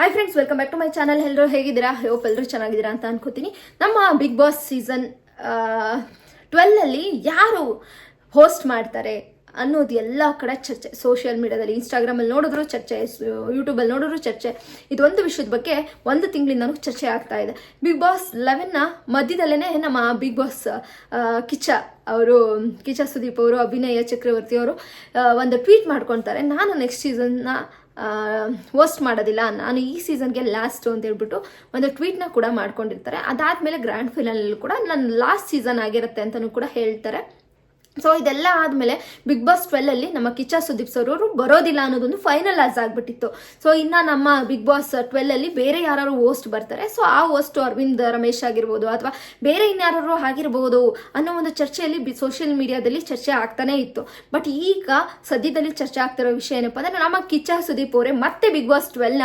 Hi friends welcome back to my channel ಎಲ್ಲರೂ ಹೇಗಿದ್ದೀರಾ? Hope ಎಲ್ಲರೂ ಚೆನ್ನಾಗಿದ್ದೀರಾ ಅಂತ ಅನ್ಕೋತೀನಿ. ನಮ್ಮ ಬಿಗ್ ಬಾಸ್ ಸೀಸನ್ ಟ್ವೆಲ್ಲಲ್ಲಿ ಯಾರು ಹೋಸ್ಟ್ ಮಾಡ್ತಾರೆ ಅನ್ನೋದು ಎಲ್ಲ ಕಡೆ ಚರ್ಚೆ. ಸೋಷಿಯಲ್ ಮೀಡಿಯಾದಲ್ಲಿ ಇನ್ಸ್ಟಾಗ್ರಾಮಲ್ಲಿ ನೋಡಿದ್ರು ಚರ್ಚೆ ಯೂಟ್ಯೂಬಲ್ಲಿ ನೋಡಿದ್ರು ಚರ್ಚೆ. ಇದೊಂದು ವಿಷಯದ ಬಗ್ಗೆ ಒಂದು ತಿಂಗಳಿಂದನೂ ಚರ್ಚೆ ಆಗ್ತಾ ಇದೆ. ಬಿಗ್ ಬಾಸ್ ಲೆವೆನ್ನ ಮಧ್ಯದಲ್ಲೇ ನಮ್ಮ ಬಿಗ್ ಬಾಸ್ ಕಿಚ್ಚ ಅವರು, ಕಿಚ್ಚ ಸುದೀಪ್ ಅವರು, ಅಭಿನಯ ಚಕ್ರವರ್ತಿ ಅವರು ಒಂದು ಟ್ವೀಟ್ ಮಾಡ್ಕೊತಾರೆ. ನಾನು ನೆಕ್ಸ್ಟ್ ಸೀಸನ್ನ ಹೋಸ್ಟ್ ಮಾಡೋದಿಲ್ಲ. ನಾನು ಈ ಸೀಸನ್ಗೆ ಲಾಸ್ಟ್ ಅಂತ ಹೇಳ್ಬಿಟ್ಟು ಒಂದು ಟ್ವೀಟ್ನ ಕೂಡ ಮಾಡ್ಕೊಂಡಿರ್ತಾರೆ. ಅದಾದಮೇಲೆ ಗ್ರ್ಯಾಂಡ್ ಫೈನಲಲ್ಲೂ ಕೂಡ ನನ್ನ ಲಾಸ್ಟ್ ಸೀಸನ್ ಆಗಿರುತ್ತೆ ಅಂತಲೂ ಕೂಡ ಹೇಳ್ತಾರೆ. ಸೊ ಇದೆಲ್ಲ ಆದಮೇಲೆ ಬಿಗ್ ಬಾಸ್ ಟ್ವೆಲ್ಲಲ್ಲಿ ನಮ್ಮ ಕಿಚ್ಚ ಸುದೀಪ್ ಸರ್ ಅವರು ಬರೋದಿಲ್ಲ ಅನ್ನೋದೊಂದು ಫೈನಲ್ ಆಸ್ ಆಗಿಬಿಟ್ಟಿತ್ತು. ಸೊ ಇನ್ನು ನಮ್ಮ ಬಿಗ್ ಬಾಸ್ ಟ್ವೆಲ್ಲಲ್ಲಿ ಬೇರೆ ಯಾರು ಹೋಸ್ಟ್ ಬರ್ತಾರೆ. ಸೊ ಆ ಹೋಸ್ಟ್ ಅರವಿಂದ್ ರಮೇಶ್ ಆಗಿರ್ಬೋದು ಅಥವಾ ಬೇರೆ ಇನ್ಯಾರು ಆಗಿರ್ಬೋದು ಅನ್ನೋ ಒಂದು ಚರ್ಚೆಯಲ್ಲಿ ಬಿ ಸೋಷಿಯಲ್ ಮೀಡಿಯಾದಲ್ಲಿ ಚರ್ಚೆ ಆಗ್ತಾನೆ ಇತ್ತು. ಬಟ್ ಈಗ ಸದ್ಯದಲ್ಲಿ ಚರ್ಚೆ ಆಗ್ತಿರೋ ವಿಷಯ ಏನಪ್ಪ ಅಂದರೆ ನಮ್ಮ ಕಿಚ್ಚ ಸುದೀಪ್ ಅವರೇ ಮತ್ತೆ ಬಿಗ್ ಬಾಸ್ ಟ್ವೆಲ್ನ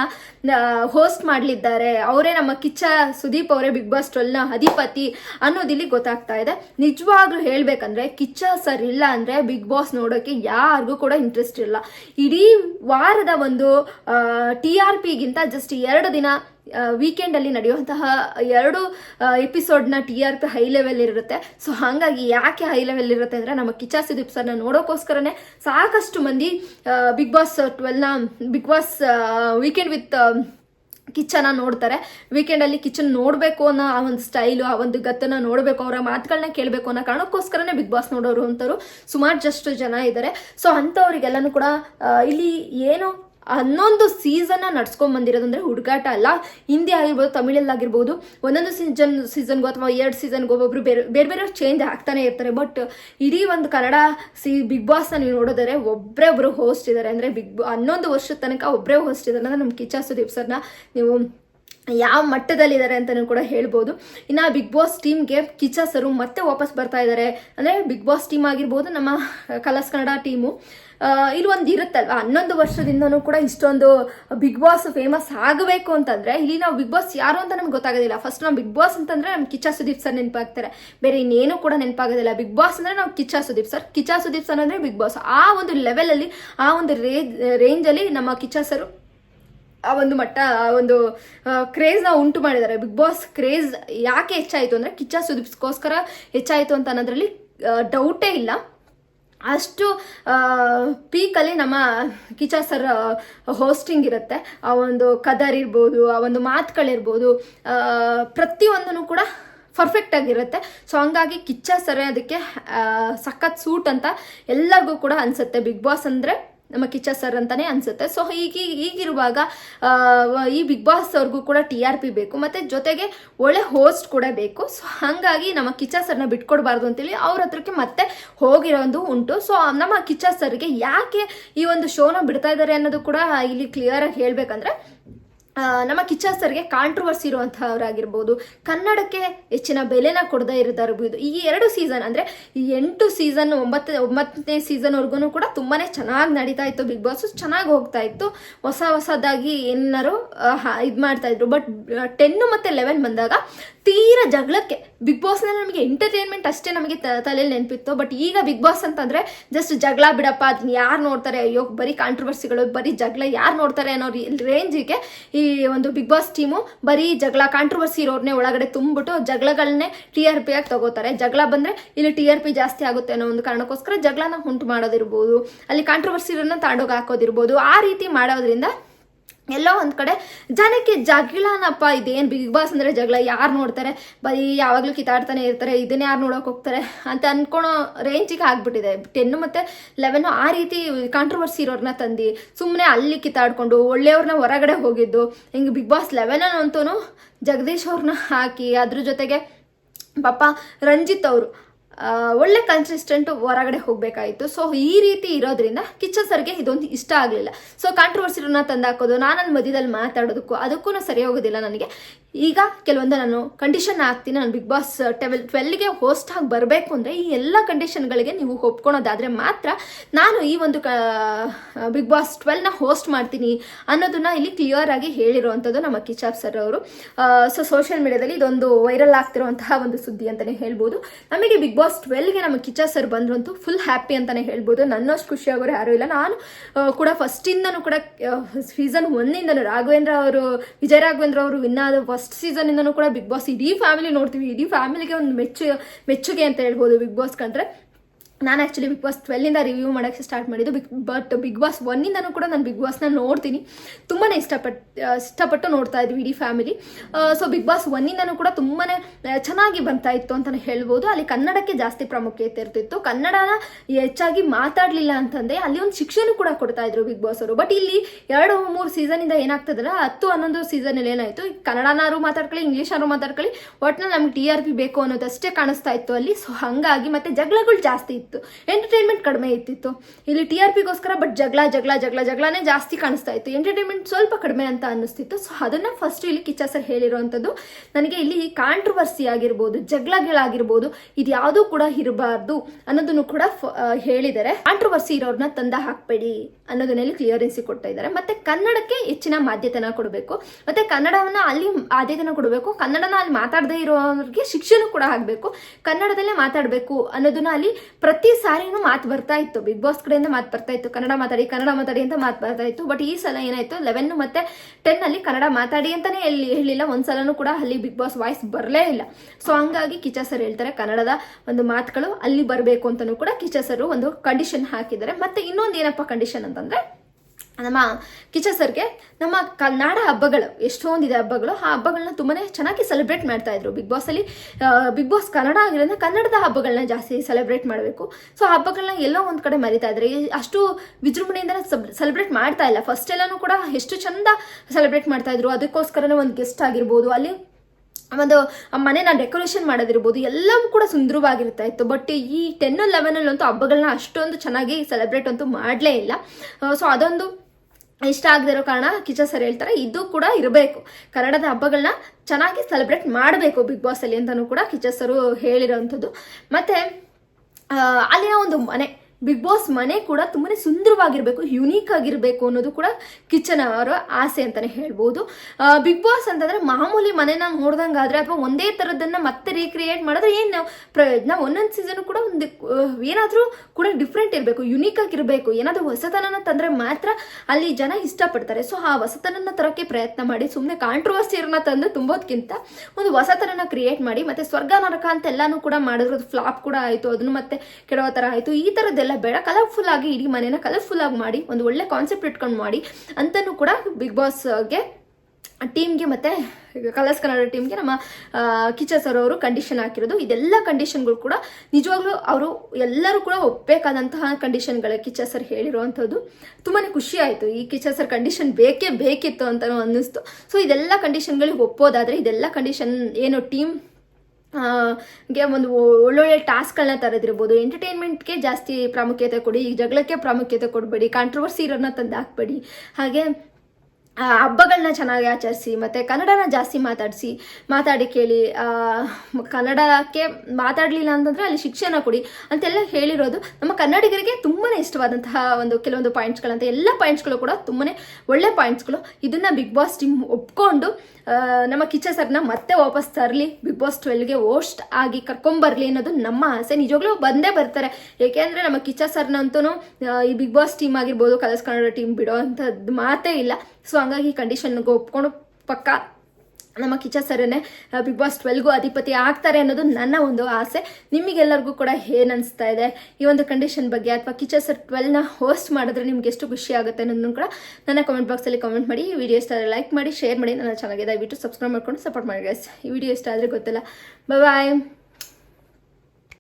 ಹೋಸ್ಟ್ ಮಾಡಲಿದ್ದಾರೆ. ಅವರೇ ನಮ್ಮ ಕಿಚ್ಚ ಸುದೀಪ್ ಅವರೇ ಬಿಗ್ ಬಾಸ್ ಟ್ವೆಲ್ನ ಅಧಿಪತಿ ಅನ್ನೋದಿಲ್ಲಿ ಗೊತ್ತಾಗ್ತಾ ಇದೆ. ನಿಜವಾಗ್ಲೂ ಹೇಳ್ಬೇಕಂದ್ರೆ ಕಿಚ್ಚ ಸರ್ ಇಲ್ಲ ಅಂದ್ರೆ ಬಿಗ್ ಬಾಸ್ ನೋಡೋಕೆ ಯಾರಿಗೂ ಕೂಡ ಇಂಟ್ರೆಸ್ಟ್ ಇಲ್ಲ. ಇಡೀ ವಾರದ ಒಂದು ಟಿ ಆರ್ ಪಿಗಿಂತ ಜಸ್ಟ್ ಎರಡು ದಿನ ವೀಕೆಂಡ್ ಅಲ್ಲಿ ನಡೆಯುವಂತಹ ಎರಡು ಎಪಿಸೋಡ್ನ T R P high level ಇರುತ್ತೆ. ಸೊ ಹಾಗಾಗಿ ಯಾಕೆ ಹೈ ಲೆವೆಲ್ ಇರುತ್ತೆ ಅಂದ್ರೆ ನಮ್ಮ ಕಿಚ್ಚ ಸುದೀಪ್ ಸರ್ನ ನೋಡೋಕ್ಕೋಸ್ಕರನೇ ಸಾಕಷ್ಟು ಮಂದಿ ಬಿಗ್ ಬಾಸ್ ಟ್ವೆಲ್ನ ಬಿಗ್ ಬಾಸ್ ವೀಕೆಂಡ್ ವಿತ್ ಕಿಚನ ನೋಡ್ತಾರೆ. ವೀಕೆಂಡಲ್ಲಿ ಕಿಚನ್ ನೋಡಬೇಕು ಅನ್ನೋ ಆ ಒಂದು ಸ್ಟೈಲು ಆ ಒಂದು ಗತ್ತನ್ನ ನೋಡಬೇಕು, ಅವರ ಮಾತುಗಳನ್ನ ಕೇಳಬೇಕು ಅನ್ನೋ ಕಾರಣಕ್ಕೋಸ್ಕರನೇ ಬಿಗ್ ಬಾಸ್ ನೋಡೋರು ಅಂಥವ್ರು ಸುಮಾರು ಜಸ್ಟ್ ಜನ ಇದ್ದಾರೆ ಸೊ ಅಂಥವ್ರಿಗೆಲ್ಲನೂ ಕೂಡ ಇಲ್ಲಿ ಏನು ಹನ್ನೊಂದು ಸೀಸನ್ನ ನಡ್ಸ್ಕೊಂಡ್ ಬಂದಿರೋದು ಅಂದ್ರೆ ಹುಡುಗಾಟ ಅಲ್ಲ. ಹಿಂದಿ ಆಗಿರ್ಬೋದು ತಮಿಳಲ್ಲಾಗಿರ್ಬೋದು ಒಂದೊಂದು ಸೀಸನ್ ಸೀಸನ್ಗೂ ಅಥವಾ ಎರಡು ಸೀಸನ್ಗೂ ಒಬ್ಬೊಬ್ರು ಬೇರೆ ಬೇರೆ ಬೇರೆ ಚೇಂಜ್ ಆಗ್ತಾನೆ ಇರ್ತಾರೆ. ಬಟ್ ಇಡೀ ಒಂದು ಕನ್ನಡ ಸಿ ಬಿಗ್ ಬಾಸ್ನ ನೀವು ನೋಡಿದರೆ ಒಬ್ಬರೇ ಒಬ್ಬರು ಹೋಸ್ಟ್ ಇದ್ದಾರೆ ಅಂದರೆ ಬಿಗ್ ಹನ್ನೊಂದು ವರ್ಷದ ತನಕ ಒಬ್ಬರೇ ಹೋಸ್ಟ್ ಇದ್ದಾರೆ ಅಂದರೆ ನಮ್ಮ ಕಿಚ್ಚ ಸುದೀಪ್ ಸರ್ನ ನೀವು ಯಾವ ಮಟ್ಟದಲ್ಲಿದ್ದಾರೆ ಅಂತಲೂ ಕೂಡ ಹೇಳ್ಬೋದು. ಇನ್ನು ಬಿಗ್ ಬಾಸ್ ಟೀಮ್ಗೆ ಕಿಚ್ಚ ಸರು ಮತ್ತೆ ವಾಪಸ್ ಬರ್ತಾ ಇದ್ದಾರೆ ಅಂದರೆ ಬಿಗ್ ಬಾಸ್ ಟೀಮ್ ಆಗಿರ್ಬೋದು, ನಮ್ಮ ಕಲರ್ಸ್ ಕನ್ನಡ ಟೀಮು ಇಲ್ಲಿ ಒಂದು ಇರುತ್ತಲ್ವ? ಹನ್ನೊಂದು ವರ್ಷದಿಂದನೂ ಕೂಡ ಇಷ್ಟೊಂದು ಬಿಗ್ ಬಾಸ್ ಫೇಮಸ್ ಆಗಬೇಕು ಅಂತಂದ್ರೆ ಇಲ್ಲಿ ನಾವು ಬಿಗ್ ಬಾಸ್ ಯಾರು ಅಂತ ನಮ್ಗೆ ಗೊತ್ತಾಗೋದಿಲ್ಲ. ಫಸ್ಟ್ ನಾವು ಬಿಗ್ ಬಾಸ್ ಅಂತಂದ್ರೆ ನಮ್ಗೆ ಕಿಚ್ಚ ಸುದೀಪ್ ಸರ್ ನೆನಪಾಗ್ತಾರೆ. ಬೇರೆ ಇನ್ನೇನು ಕೂಡ ನೆನಪಾಗೋದಿಲ್ಲ. ಬಿಗ್ ಬಾಸ್ ಅಂದ್ರೆ ನಾವು ಕಿಚ್ಚ ಸುದೀಪ್ ಸರ್ ಕಿಚ್ಚ ಸುದೀಪ್ ಸರ್ ಅಂದ್ರೆ ಬಿಗ್ ಬಾಸ್ ಆ ಒಂದು ಲೆವೆಲಲ್ಲಿ ಆ ಒಂದು ರೇಂಜ್ ರೇಂಜಲ್ಲಿ ನಮ್ಮ ಕಿಚ್ಚ ಸರ್ ಆ ಒಂದು ಮಟ್ಟ, ಆ ಒಂದು ಕ್ರೇಜ್ನ ಉಂಟು ಮಾಡಿದ್ದಾರೆ. ಬಿಗ್ ಬಾಸ್ ಕ್ರೇಜ್ ಯಾಕೆ ಹೆಚ್ಚಾಯಿತು ಅಂದರೆ ಕಿಚ್ಚ ಸುದೀಪ್ಸ್ಗೋಸ್ಕರ ಹೆಚ್ಚಾಯಿತು ಅಂತ ಅನ್ನೋದ್ರಲ್ಲಿ ಡೌಟೇ ಇಲ್ಲ. ಅಷ್ಟು ಪೀಕಲ್ಲಿ ನಮ್ಮ ಕಿಚಾ ಸರ್ ಹೋಸ್ಟಿಂಗ್ ಇರುತ್ತೆ. ಆ ಒಂದು ಕದರ್ ಇರ್ಬೋದು, ಆ ಒಂದು ಮಾತುಗಳಿರ್ಬೋದು ಪ್ರತಿಯೊಂದನ್ನು ಕೂಡ ಪರ್ಫೆಕ್ಟ್ ಆಗಿರುತ್ತೆ ಸೊ ಹಂಗಾಗಿ ಕಿಚ್ಚ ಸರ್ ಅದಕ್ಕೆ ಸಖತ್ ಸೂಟ್ ಅಂತ ಎಲ್ಲರಿಗೂ ಕೂಡ ಅನ್ಸುತ್ತೆ. ಬಿಗ್ ಬಾಸ್ ಅಂದರೆ ನಮ್ಮ ಕಿಚ್ಚ ಸರ್ ಅಂತಾನೆ ಅನ್ಸುತ್ತೆ. ಸೊ ಹೀಗೆ ಈಗಿರುವಾಗ ಈ ಬಿಗ್ ಬಾಸ್ ಅವ್ರಿಗೂ ಕೂಡ ಟಿ ಆರ್ ಪಿ ಬೇಕು. ಮತ್ತೆ ಜೊತೆಗೆ ಒಳ್ಳೆ ಹೋಸ್ಟ್ ಕೂಡ ಬೇಕು. ಸೊ ಹಾಗಾಗಿ ನಮ್ಮ ಕಿಚ್ಚ ಸರ್ನ ಬಿಟ್ಕೊಡ್ಬಾರ್ದು ಅಂತೇಳಿ ಅವ್ರ ಹತ್ರಕ್ಕೆ ಮತ್ತೆ ಹೋಗಿರೋದು ಉಂಟು. ಸೊ ನಮ್ಮ ಕಿಚ್ಚ ಸರ್ಗೆ ಯಾಕೆ ಈ ಒಂದು ಶೋನ ಬಿಡ್ತಾ ಇದ್ದಾರೆ ಅನ್ನೋದು ಕೂಡ ಇಲ್ಲಿ ಕ್ಲಿಯರ್ ಆಗಿ ಹೇಳ್ಬೇಕಂದ್ರೆ ನಮ್ಮ ಕಿಚ್ಚ ಸರ್ಗೆ ಕಾಂಟ್ರವರ್ಸಿ ಇರುವಂತಹವರಾಗಿರ್ಬೋದು. ಕನ್ನಡಕ್ಕೆ ಹೆಚ್ಚಿನ ಬೆಲೆನ ಕೊಡದೇ ಇದು ಈ ಎರಡು ಸೀಸನ್ ಅಂದರೆ ಈ ಎಂಟು ಸೀಸನ್ ಒಂಬತ್ತು, ಒಂಬತ್ತನೇ ಸೀಸನ್ವರೆಗೂ ಕೂಡ ತುಂಬಾ ಚೆನ್ನಾಗಿ ನಡೀತಾ ಇತ್ತು. ಬಿಗ್ ಬಾಸ್ ಚೆನ್ನಾಗಿ ಹೋಗ್ತಾ ಇತ್ತು. ಹೊಸ ಹೊಸದಾಗಿ ಏನಾರು ಇದು ಮಾಡ್ತಾ ಇದ್ರು. ಬಟ್ ಟೆನ್ನು ಮತ್ತು ಲೆವೆನ್ ಬಂದಾಗ ತೀರ ಜಗಳಕ್ಕೆ ಬಿಗ್ ಬಾಸ್ನಲ್ಲಿ ನಮಗೆ ಎಂಟರ್ಟೈನ್ಮೆಂಟ್ ಅಷ್ಟೇ ನಮಗೆ ತಲೆಯಲ್ಲಿ ನೆನಪಿತ್ತು. ಬಟ್ ಈಗ ಬಿಗ್ ಬಾಸ್ ಅಂತಂದ್ರೆ ಜಸ್ಟ್ ಜಗಳ ಬಿಡಪ್ಪ ಅದನ್ನ ಯಾರು ನೋಡ್ತಾರೆ? ಅಯ್ಯೋ, ಬರೀ ಕಾಂಟ್ರವರ್ಸಿಗಳು ಬರೀ ಜಗಳ ಯಾರು ನೋಡ್ತಾರೆ ಅನ್ನೋ ರೇಂಜಿಗೆ ಈ ಒಂದು ಬಿಗ್ ಬಾಸ್ ಟೀಮು ಬರೀ ಜಗಳ ಕಾಂಟ್ರವರ್ಸಿ ಇರೋರ್ನೇ ಒಳಗಡೆ ತುಂಬಿಟ್ಟು ಜಗಳಗಳನ್ನೇ ಟಿ ಆರ್ ಪಿ ಆಗಿ ತಗೋತಾರೆ. ಜಗಳ ಬಂದ್ರೆ ಇಲ್ಲಿ ಟಿ ಆರ್ ಪಿ ಜಾಸ್ತಿ ಆಗುತ್ತೆ ಅನ್ನೋ ಒಂದು ಕಾರಣಕ್ಕೋಸ್ಕರ ಜಗಳನ ಉಂಟು ಮಾಡೋದಿರ್ಬೋದು, ಅಲ್ಲಿ ಕಾಂಟ್ರವರ್ಸಿಗಳನ್ನ ತಾಂಡೋಗಿ ಹಾಕೋದಿರ್ಬೋದು. ಆ ರೀತಿ ಮಾಡೋದ್ರಿಂದ ಎಲ್ಲೋ ಒಂದು ಕಡೆ ಜನಕ್ಕೆ ಜಗಳನಪ್ಪ, ಇದೇನು ಬಿಗ್ ಬಾಸ್ ಅಂದರೆ ಜಗಳ, ಯಾರು ನೋಡ್ತಾರೆ? ಬರೀ ಯಾವಾಗಲೂ ಕಿತಾಡ್ತಾನೆ ಇರ್ತಾರೆ, ಇದನ್ನ ಯಾರು ನೋಡೋಕೆ ಹೋಗ್ತಾರೆ ಅಂತ ಅಂದ್ಕೊಳೋ ರೇಂಜಿಗೆ ಆಗಿಬಿಟ್ಟಿದೆ. ಟೆನ್ನು ಮತ್ತು ಲೆವೆನ್ನು ಆ ರೀತಿ ಕಾಂಟ್ರವರ್ಸಿ ಇರೋರನ್ನ ತಂದು ಸುಮ್ಮನೆ ಅಲ್ಲಿ ಕಿತಾಡ್ಕೊಂಡು ಒಳ್ಳೆಯವ್ರನ್ನ ಹೊರಗಡೆ ಹೋಗಿದ್ದು, ಹಿಂಗೆ ಬಿಗ್ ಬಾಸ್ ಲೆವೆನಲ್ಲಂತೂ ಜಗದೀಶ್ ಅವ್ರನ್ನ ಹಾಕಿ ಅದ್ರ ಜೊತೆಗೆ ಪಾಪ ರಂಜಿತ್ ಅವರು. ಒಳ್ಳೆ ಕನ್ಸಿಸ್ಟೆಂಟ್ ಹೊರಗಡೆ ಹೋಗಬೇಕಾಯಿತು. ಸೊ ಈ ರೀತಿ ಇರೋದ್ರಿಂದ ಕಿಚನ್ ಸರ್ಗೆ ಇದೊಂದು ಇಷ್ಟ ಆಗಲಿಲ್ಲ. ಸೊ ಕಾಂಟ್ರವರ್ಸಿರನ್ನ ತಂದಾಕೋದು ನಾನು ನನ್ನ ಮಧ್ಯದಲ್ಲಿ ಮಾತಾಡೋದಕ್ಕೂ ಅದಕ್ಕೂ ಸರಿ ಹೋಗೋದಿಲ್ಲ ನನಗೆ. ಈಗ ಕೆಲವೊಂದು ನಾನು ಕಂಡೀಷನ್ ಹಾಕ್ತೀನಿ. ನಾನು ಬಿಗ್ ಬಾಸ್ ಟೆವೆಲ್ ಟ್ವೆಲ್ಗೆ ಹೋಸ್ಟ್ ಆಗಿ ಬರಬೇಕು ಅಂದರೆ ಈ ಎಲ್ಲ ಕಂಡೀಷನ್ಗಳಿಗೆ ನೀವು ಒಪ್ಕೊಳೋದಾದರೆ ಮಾತ್ರ ನಾನು ಈ ಒಂದು ಕ ಬಿಗ್ ಬಾಸ್ ಟ್ವೆಲ್ನ ಹೋಸ್ಟ್ ಮಾಡ್ತೀನಿ ಅನ್ನೋದನ್ನ ಇಲ್ಲಿ ಕ್ಲಿಯರ್ ಆಗಿ ಹೇಳಿರುವಂಥದ್ದು ನಮ್ಮ ಕಿಚಾಪ್ ಸರ್ ಅವರು. ಸೊ ಸೋಷಿಯಲ್ ಮೀಡಿಯಾದಲ್ಲಿ ಇದೊಂದು ವೈರಲ್ ಆಗ್ತಿರುವಂತಹ ಒಂದು ಸುದ್ದಿ ಅಂತಲೇ ಹೇಳ್ಬೋದು. ನಮಗೆ ಬಿಗ್ ಬಾಸ್ ಟ್ವೆಲ್ಗೆ ನಮ್ಮ ಕಿಚಾ ಸರ್ ಬಂದ್ರಂತೂ ಫುಲ್ ಹ್ಯಾಪಿ ಅಂತಲೇ ಹೇಳ್ಬೋದು. ನನ್ನಷ್ಟು ಖುಷಿಯಾಗೋರು ಯಾರೂ ಇಲ್ಲ. ನಾನು ಆ, ಕೂಡ ಫಸ್ಟಿಂದನೂ ಕೂಡ ಸೀಸನ್ ಒಂದಿಂದನೂ ರಾಘವೇಂದ್ರ ಅವರು ವಿಜಯ ರಾಘವೇಂದ್ರ ಅವರು ವಿನ್ನಾದ ಫಸ್ಟ್ ಸೀಸನಿಂದನೂ ಕೂಡ ಬಿಗ್ ಬಾಸ್ ಇಡೀ ಫ್ಯಾಮಿಲಿ ನೋಡ್ತೀವಿ. ಇಡೀ ಫ್ಯಾಮಿಲಿಗೆ ಒಂದು ಮೆಚ್ಚು ಮೆಚ್ಚುಗೆ ಅಂತ ಹೇಳ್ಬೋದು ಬಿಗ್ ಬಾಸ್ ಕಂಡ್ರೆ. ನಾನು ಆ್ಯಕ್ಚುಲಿ ಬಿಗ್ ಬಾಸ್ ಟ್ವೆಲ್ಲಿಂದ ರಿವ್ಯೂ ಮಾಡೋಕ್ಕೆ ಸ್ಟಾರ್ಟ್ ಮಾಡಿದ್ದು. ಬಿಗ್ ಬಟ್ ಬಿಗ್ ಬಾಸ್ ಒನ್ನಿಂದನೂ ಕೂಡ ನಾನು ಬಿಗ್ ಬಾಸ್ನ ನೋಡ್ತೀನಿ. ತುಂಬಾ ಇಷ್ಟಪಟ್ಟು ಇಷ್ಟಪಟ್ಟು ನೋಡ್ತಾ ಇದ್ವಿ ಇಡೀ ಫ್ಯಾಮಿಲಿ ಸೊ ಬಿಗ್ ಬಾಸ್ ಒನ್ನಿಂದನೂ ಕೂಡ ತುಂಬಾ ಚೆನ್ನಾಗಿ ಬರ್ತಾ ಇತ್ತು ಅಂತಲೇ ಹೇಳ್ಬೋದು. ಅಲ್ಲಿ ಕನ್ನಡಕ್ಕೆ ಜಾಸ್ತಿ ಪ್ರಾಮುಖ್ಯತೆ ಇರ್ತಿತ್ತು. ಕನ್ನಡನ ಹೆಚ್ಚಾಗಿ ಮಾತಾಡಲಿಲ್ಲ ಅಂತಂದರೆ ಅಲ್ಲಿ ಒಂದು ಶಿಕ್ಷೆನೂ ಕೂಡ ಕೊಡ್ತಾ ಇದ್ರು ಬಿಗ್ ಬಾಸ್ ಅವರು. ಬಟ್ ಇಲ್ಲಿ ಎರಡು, ಮೂರು ಸೀಸನಿಂದ ಏನಾಗ್ತದಲ್ಲ, ಹತ್ತು, ಹನ್ನೊಂದು ಸೀಸನಲ್ಲಿ ಏನಾಯಿತು. ಕನ್ನಡನಾರು ಮಾತಾಡ್ಕೊಳ್ಳಿ ಇಂಗ್ಲೀಷಾರು ಮಾತಾಡ್ಕೊಳ್ಳಿ ಒಟ್ಟಿನಲ್ಲಿ ನಮ್ಗೆ ಟಿ ಆರ್ ಪಿ ಬೇಕು ಅನ್ನೋದಷ್ಟೇ ಕಾಣಿಸ್ತಾ ಇತ್ತು ಅಲ್ಲಿ. ಸೊ ಹಾಗಾಗಿ ಮತ್ತೆ ಜಗಳಗಳು ಜಾಸ್ತಿ ಎಂಟರ್ಟೈನ್ಮೆಂಟ್ ಕಡಿಮೆ ಇತ್ತಿತ್ತು ಇಲ್ಲಿ ಟಿ ಆರ್ ಪಿಗೋಸ್ಕರ ಬಟ್ ಜಗಳ ಜಗಳ ಜಗಳ, ಜಗಳನೇ ಜಾಸ್ತಿ ಕಾಣಿಸ್ತಾ ಇತ್ತು. ಎಂಟರ್ಟೈನ್ಮೆಂಟ್ ಸ್ವಲ್ಪ ಕಡಿಮೆ ಅಂತ ಅನ್ನಿಸ್ತಿತ್ತು. ಸೊ ಅದನ್ನು ಫಸ್ಟ್ ಇಲ್ಲಿ ಕಿಚ್ಚ ಸರ್ ಹೇಳಿರುವಂಥದ್ದು ನನಗೆ ಇಲ್ಲಿ ಕಾಂಟ್ರವರ್ಸಿ ಆಗಿರ್ಬೋದು, ಜಗಳಗಳಾಗಿರ್ಬೋದು, ಇದು ಯಾವುದೂ ಕೂಡ ಇರಬಾರ್ದು ಅನ್ನೋದನ್ನು ಕೂಡ ಹೇಳಿದ್ದಾರೆ ಕಾಂಟ್ರವರ್ಸಿ ಇರೋರನ್ನ ತಂದ ಹಾಕ್ಬೇಡಿ ಅನ್ನೋದನ್ನೆಲ್ಲಿ ಕ್ಲಿಯರೆನ್ಸಿ ಕೊಡ್ತಾ ಇದ್ದಾರೆ. ಮತ್ತೆ ಕನ್ನಡಕ್ಕೆ ಹೆಚ್ಚಿನ ಮಾಧ್ಯತೆನ ಕೊಡಬೇಕು. ಮತ್ತೆ ಕನ್ನಡವನ್ನ ಅಲ್ಲಿ ಆದ್ಯತೆನ ಕೊಡಬೇಕು. ಕನ್ನಡನ ಅಲ್ಲಿ ಮಾತಾಡದೇ ಇರೋರಿಗೆ ಶಿಕ್ಷಣ ಕೂಡ ಆಗಬೇಕು ಕನ್ನಡದಲ್ಲೇ ಮಾತಾಡಬೇಕು ಅನ್ನೋದನ್ನ ಅಲ್ಲಿ ಪ್ರತಿ ಸಾರಿನೂ ಮಾತು ಬರ್ತಾ ಇತ್ತು. ಬಿಗ್ ಬಾಸ್ ಕಡೆಯಿಂದ ಮಾತು ಬರ್ತಾ ಇತ್ತು. ಕನ್ನಡ ಮಾತಾಡಿ ಕನ್ನಡ ಮಾತಾಡಿ ಅಂತ ಮಾತು ಬರ್ತಾ ಇತ್ತು. ಬಟ್ ಈ ಸಲ ಏನಾಯ್ತು? ಲೆವೆನ್ ಮತ್ತೆ ಟೆನ್ ಅಲ್ಲಿ ಕನ್ನಡ ಮಾತಾಡಿ ಅಂತಾನೆ ಎಲ್ಲಿ ಹೇಳಿಲ್ಲ. ಒಂದ್ಸಲನೂ ಕೂಡ ಅಲ್ಲಿ ಬಿಗ್ ಬಾಸ್ ವಾಯ್ಸ್ ಬರಲೇ ಇಲ್ಲ. ಸೊ ಹಂಗಾಗಿ ಕಿಚ ಸರ್ ಹೇಳ್ತಾರೆ, ಕನ್ನಡದ ಒಂದು ಮಾತುಗಳು ಅಲ್ಲಿ ಬರಬೇಕು ಅಂತಲೂ ಕೂಡ ಕಿಚ ಸರ್ ಒಂದು ಕಂಡೀಷನ್ ಹಾಕಿದ್ದಾರೆ. ಮತ್ತೆ ಇನ್ನೊಂದು ಏನಪ್ಪ ಕಂಡೀಷನ್ ಅಂತಂದ್ರೆ ನಮ್ಮ ಕಿಚ ಸರ್ಗೆ ನಮ್ಮ ಕನ್ನಡ ಹಬ್ಬಗಳು, ಎಷ್ಟೊಂದಿದೆ ಹಬ್ಬಗಳು, ಆ ಹಬ್ಬಗಳನ್ನ ತುಂಬಾನೇ ಚೆನ್ನಾಗಿ ಸೆಲೆಬ್ರೇಟ್ ಮಾಡ್ತಾ ಇದ್ರು. ಬಿಗ್ ಬಾಸ್ ಅಲ್ಲಿ ಬಿಗ್ ಬಾಸ್ ಕನ್ನಡ ಆಗಿರೋದ್ರಿಂದ ಕನ್ನಡದ ಹಬ್ಬಗಳನ್ನ ಜಾಸ್ತಿ ಸೆಲೆಬ್ರೇಟ್ ಮಾಡಬೇಕು. ಸೊ ಹಬ್ಬಗಳನ್ನ ಎಲ್ಲೋ ಒಂದ್ ಕಡೆ ಮರಿತಾ ಇದ್ರೆ ಅಷ್ಟು ವಿಜೃಂಭಣೆಯಿಂದ ಸೆಲೆಬ್ರೇಟ್ ಮಾಡ್ತಾ ಇಲ್ಲ. ಫಸ್ಟ್ ಎಲ್ಲಾನು ಕೂಡ ಎಷ್ಟು ಚಂದ ಸೆಲೆಬ್ರೇಟ್ ಮಾಡ್ತಾ ಇದ್ರು. ಅದಕ್ಕೋಸ್ಕರನೇ ಒಂದು ಗೆಸ್ಟ್ ಆಗಿರ್ಬೋದು, ಅಲ್ಲಿ ಒಂದು ಮನೆನ ಡೆಕೋರೇಷನ್ ಮಾಡೋದಿರ್ಬೋದು, ಎಲ್ಲವೂ ಕೂಡ ಸುಂದರವಾಗಿರ್ತಾ ಇತ್ತು. ಬಟ್ ಈ ಟೆನ್ ಲೆವೆನಲ್ಲಂತೂ ಹಬ್ಬಗಳನ್ನ ಅಷ್ಟೊಂದು ಚೆನ್ನಾಗಿ ಸೆಲೆಬ್ರೇಟ್ ಅಂತೂ ಮಾಡಲೇ ಇಲ್ಲ. ಸೊ ಅದೊಂದು ಇಷ್ಟ ಆಗದಿರೋ ಕಾರಣ ಕಿಚ ಸರ್ ಹೇಳ್ತಾರೆ, ಇದು ಕೂಡ ಇರಬೇಕು. ಕನ್ನಡದ ಹಬ್ಬಗಳನ್ನ ಚೆನ್ನಾಗಿ ಸೆಲೆಬ್ರೇಟ್ ಮಾಡಬೇಕು ಬಿಗ್ ಬಾಸ್ ಅಲ್ಲಿ ಅಂತಲೂ ಕೂಡ ಕಿಚ ಸರು ಹೇಳಿರೋವಂಥದ್ದು ಮತ್ತೆ ಅಲ್ಲಿನ ಒಂದು ಮನೆ. ಬಿಗ್ ಬಾಸ್ ಮನೆ ಕೂಡ ತುಂಬಾ ಸುಂದರವಾಗಿರಬೇಕು ಯುನೀಕ್ ಆಗಿರಬೇಕು ಅನ್ನೋದು ಕೂಡ ಕಿಚನ್ ಅವರ ಆಸೆ ಅಂತಾನೆ ಹೇಳ್ಬೋದು. ಬಿಗ್ ಬಾಸ್ ಅಂತಂದ್ರೆ ಮಾಮೂಲಿ ಮನೆನ ನೋಡ್ದಂಗಾದ್ರೆ ಅಥವಾ ಒಂದೇ ತರದನ್ನ ಮತ್ತೆ ರೀಕ್ರಿಯೇಟ್ ಮಾಡಿದ್ರೆ ಏನು ಪ್ರಯೋಜನ? ಒಂದೊಂದು ಸೀಸನ್ ಕೂಡ ಒಂದು ಏನಾದರೂ ಕೂಡ ಡಿಫ್ರೆಂಟ್ ಇರಬೇಕು ಯುನೀಕ್ ಆಗಿರಬೇಕು. ಏನಾದರೂ ಹೊಸತನನ ತಂದ್ರೆ ಮಾತ್ರ ಅಲ್ಲಿ ಜನ ಇಷ್ಟಪಡ್ತಾರೆ. ಸೊ ಆ ಹೊಸತನನ ತರೋಕ್ಕೆ ಪ್ರಯತ್ನ ಮಾಡಿ ಸುಮ್ಮನೆ ಕಾಂಟ್ರವರ್ಸಿಯನ್ನ ತಂದು ತುಂಬೋದ್ಕಿಂತ ಒಂದು ಹೊಸತನನ ಕ್ರಿಯೇಟ್ ಮಾಡಿ, ಮತ್ತೆ ಸ್ವರ್ಗ ನರಕ ಅಂತ ಎಲ್ಲಾನು ಕೂಡ ಮಾಡಿದ್ರು ಫ್ಲಾಪ್ ಕೂಡ ಆಯಿತು, ಅದನ್ನು ಮತ್ತೆ ಕೆಡವ ಥರ ಆಯಿತು, ಈ ಥರದ್ದೆಲ್ಲ ಬೇಡ ಕಲರ್ಫುಲ್ ಆಗಿ ಇಡೀ ಮನೇನ ಕಲರ್ಫುಲ್ ಆಗಿ ಮಾಡಿ, ಒಂದು ಒಳ್ಳೆ ಕಾನ್ಸೆಪ್ಟ್ ಇಟ್ಕೊಂಡು ಮಾಡಿ ಅಂತಲೂ ಕೂಡ ಬಿಗ್ ಬಾಸ್ಗೆ ಟೀಮ್ಗೆ ಮತ್ತೆ ಕಲರ್ಸ್ ಕನ್ನಡ ಟೀಮ್ಗೆ ನಮ್ಮ ಕಿಚ ಸರ್ ಅವರು ಕಂಡೀಷನ್ ಹಾಕಿರೋದು. ಇದೆಲ್ಲ ಕಂಡೀಷನ್ಗಳು ಕೂಡ ನಿಜವಾಗ್ಲೂ ಅವರು ಎಲ್ಲರೂ ಕೂಡ ಒಪ್ಪಬೇಕಾದಂತಹ ಕಂಡೀಷನ್ಗಳ ಕಿಚ ಸರ್ ಹೇಳಿರುವಂಥದ್ದು. ತುಂಬಾ ಖುಷಿ ಆಯಿತು. ಈ ಕಿಚ ಸರ್ ಕಂಡೀಷನ್ ಬೇಕೇ ಬೇಕಿತ್ತು ಅಂತಲೂ ಅನ್ನಿಸ್ತು. ಸೊ ಇದೆಲ್ಲ ಕಂಡೀಷನ್ಗಳಿಗೆ ಒಪ್ಪೋದಾದರೆ, ಇದೆಲ್ಲ ಕಂಡೀಷನ್ ಏನು ಟೀಮ್ ಗೆ ಒಂದು ಒಳ್ಳೊಳ್ಳೆ ಟಾಸ್ಕ್ಗಳನ್ನ ತರೋದಿರ್ಬೋದು. ಎಂಟರ್ಟೈನ್ಮೆಂಟ್ಗೆ ಜಾಸ್ತಿ ಪ್ರಾಮುಖ್ಯತೆ ಕೊಡಿ, ಈ ಜಗಳಕ್ಕೆ ಪ್ರಾಮುಖ್ಯತೆ ಕೊಡಬೇಡಿ ಕಾಂಟ್ರವರ್ಸಿ ಇರೋನ್ನ ತಂದು ಹಾಕ್ಬೇಡಿ ಹಾಗೆ ಹಬ್ಬಗಳನ್ನ ಚೆನ್ನಾಗಿ ಆಚರಿಸಿ, ಮತ್ತು ಕನ್ನಡನ ಜಾಸ್ತಿ ಮಾತಾಡಿಸಿ, ಮಾತಾಡಿ ಕೇಳಿ ಕನ್ನಡಕ್ಕೆ ಮಾತಾಡಲಿಲ್ಲ ಅಂತಂದರೆ ಅಲ್ಲಿ ಶಿಕ್ಷಣ ಕೊಡಿ ಅಂತೆಲ್ಲ ಹೇಳಿರೋದು. ನಮ್ಮ ಕನ್ನಡಿಗರಿಗೆ ತುಂಬಾ ಇಷ್ಟವಾದಂತಹ ಒಂದು ಕೆಲವೊಂದು ಪಾಯಿಂಟ್ಸ್ಗಳಂತ ಎಲ್ಲ ಪಾಯಿಂಟ್ಸ್ಗಳು ಕೂಡ ತುಂಬಾ ಒಳ್ಳೆ ಪಾಯಿಂಟ್ಸ್ಗಳು ಇದನ್ನು ಬಿಗ್ ಬಾಸ್ ಟೀಮ್ ಒಪ್ಕೊಂಡು ನಮ್ಮ ಕಿಚ್ಚ ಸರ್ನ ಮತ್ತೆ ವಾಪಸ್ ತರಲಿ. ಬಿಗ್ ಬಾಸ್ ಟ್ವೆಲ್ಗೆ ಓಸ್ಟ್ ಆಗಿ ಕರ್ಕೊಂಬರಲಿ ಅನ್ನೋದು ನಮ್ಮ ಆಸೆ. ನಿಜವಾಗ್ಲೂ ಬಂದೇ ಬರ್ತಾರೆ. ಏಕೆಂದರೆ ನಮ್ಮ ಕಿಚ್ಚ ಸರ್ನಂತೂ ಈ ಬಿಗ್ ಬಾಸ್ ಟೀಮ್ ಆಗಿರ್ಬೋದು, ಕಲರ್ಸ್ ಕನ್ನಡ ಟೀಮ್ ಬಿಡೋ ಅಂಥದ್ದು ಮಾತೇ ಇಲ್ಲ. ಸೊ ಹಂಗಾಗಿ ಈ ಕಂಡೀಷನ್ಗೆ ಒಪ್ಕೊಂಡು ಪಕ್ಕ ನಮ್ಮ ಕಿಚ ಸರನ್ನೇ ಬಿಗ್ ಬಾಸ್ ಟ್ವೆಲ್ಗೂ ಅಧಿಪತಿ ಆಗ್ತಾರೆ ಅನ್ನೋದು ನನ್ನ ಒಂದು ಆಸೆ. ನಿಮಗೆಲ್ಲರಿಗೂ ಕೂಡ ಏನು ಅನಿಸ್ತಾ ಇದೆ? ಈ ಒಂದು ಕಂಡೀಷನ್ ಬಗ್ಗೆ ಅಥವಾ ಕಿಚನ್ ಸರ್ ಟ್ವೆಲ್ನ ಹೋಸ್ಟ್ ಮಾಡಿದ್ರೆ ನಿಮ್ಗೆ ಎಷ್ಟು ಖುಷಿ ಆಗುತ್ತೆ ಅನ್ನೋದನ್ನು ಕೂಡ ನನ್ನ ಕಮೆಂಟ್ ಬಾಕ್ಸಲ್ಲಿ ಕಾಮೆಂಟ್ ಮಾಡಿ, ಈ ವಿಡಿಯೋ ಇಷ್ಟ ಲೈಕ್ ಮಾಡಿ ಶೇರ್ ಮಾಡಿ, ನನ್ನ ಚಾನಲ್ಗೆ ದಯವಿಟ್ಟು ಸಬ್ಸ್ಕ್ರೈಬ್ ಮಾಡ್ಕೊಂಡು ಸಪೋರ್ಟ್ ಮಾಡಿ ಗೈಸ್ ಈ ವಿಡಿಯೋ ಇಷ್ಟ ಆದರೆ ಗೊತ್ತಿಲ್ಲ. ಬಾಯ್